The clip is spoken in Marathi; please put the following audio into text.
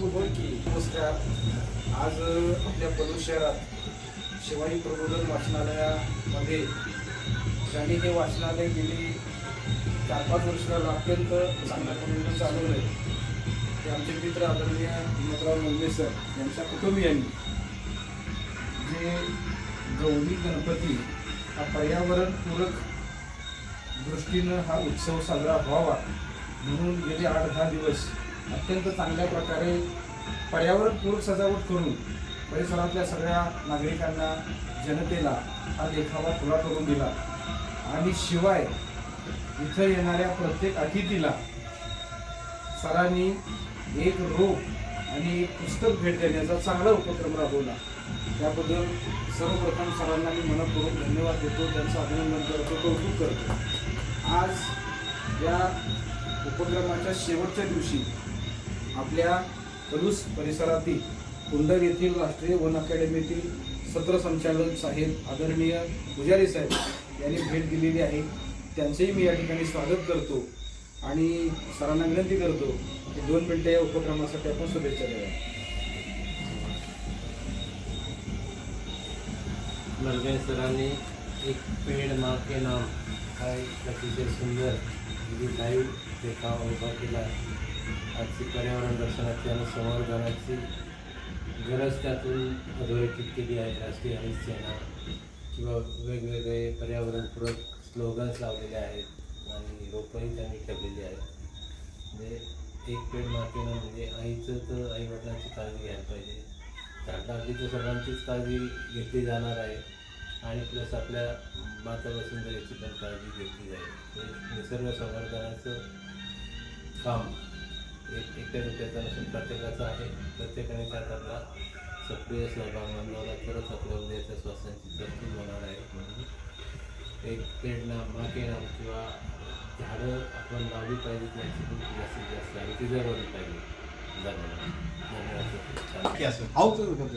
बोल की नमस्कार. आज आपल्या पलूस शहरात शिवाजी प्रबोधन वाचनालयामध्ये ज्यांनी हे वाचनालय गेली चार पाच वर्षाला अत्यंत चांगल्या पद्धतीने चालवलं आहे ते आमचे मित्र आदरणीय हिमतराव मुंबे सर यांच्या कुटुंबियांनी जे गौरी गणपती हा पर्यावरणपूरक दृष्टीनं हा उत्सव साजरा व्हावा म्हणून गेले आठ दहा दिवस अत्यंत चांगल्या प्रकारे पर्यावरणपूरक सजावट करून परिसरातल्या सगळ्या नागरिकांना जनतेला हा देखावा खुला करून दिला. आणि शिवाय इथं येणाऱ्या प्रत्येक अतिथीला सरांनी एक रोप आणि एक पुस्तक भेट देण्याचा चांगला उपक्रम राबवला. त्याबद्दल सर्वप्रथम सरांना मी मनपूर्वक धन्यवाद देतो. त्यांचं अभिनंदन करतो. कौतुक करतो. आज या उपक्रमाच्या शेवटच्या दिवशी आपल्या पलूस परिसरातील कुंडर येथील राष्ट्रीय वन अकॅडमीतील सत्र संचालक साहेब आदरणीय पुजारी साहेब यांनी भेट दिलेली आहे. त्यांचेही मी या ठिकाणी स्वागत करतो आणि सरांना विनंती करतो की दोन मिनटं या उपक्रमासाठी आपण शुभेच्छा द्याव्या. नरगण सरांनी एक पेड माँ के नाम हा एक अतिशय सुंदर अगदी लाईव्ह देखावा उभा केला आहे. आजची पर्यावरण रक्षणाची आणि संवर्धनाची गरज त्यातून अधोरेखित केली आहे राष्ट्रीय हरित सेना. किंवा वेगवेगळे पर्यावरणपूरक स्लोगन्स लावलेले आहेत आणि रोपंही त्यांनी ठेवलेली आहेत. म्हणजे एक पेड मातेनं म्हणजे आईचं तर आईवडिलांची काळजी घ्यायला पाहिजे. झाडाची तर सर्वांचीच काळजी घेतली जाणार आहे. आणि प्लस आपल्या माता वसुंधरेची पण काळजी घेतली जाईल. ते निसर्ग संवर्धनाचं काम. एक एकट्या रुपयाचा नसून प्रत्येकाचं आहे. प्रत्येकाने त्यात आपला सक्रिय सहभाग नोंदवला तरच आपल्या उद्याच्या श्वासांची तरतूद होणार आहे म्हणून. एक पेड नाम नाम किंवा झाडं आपण लावली पाहिजेत याची खूप जास्तीत जास्त आहे ती जगवली पाहिजे. धन्यवाद. धन्यवाद.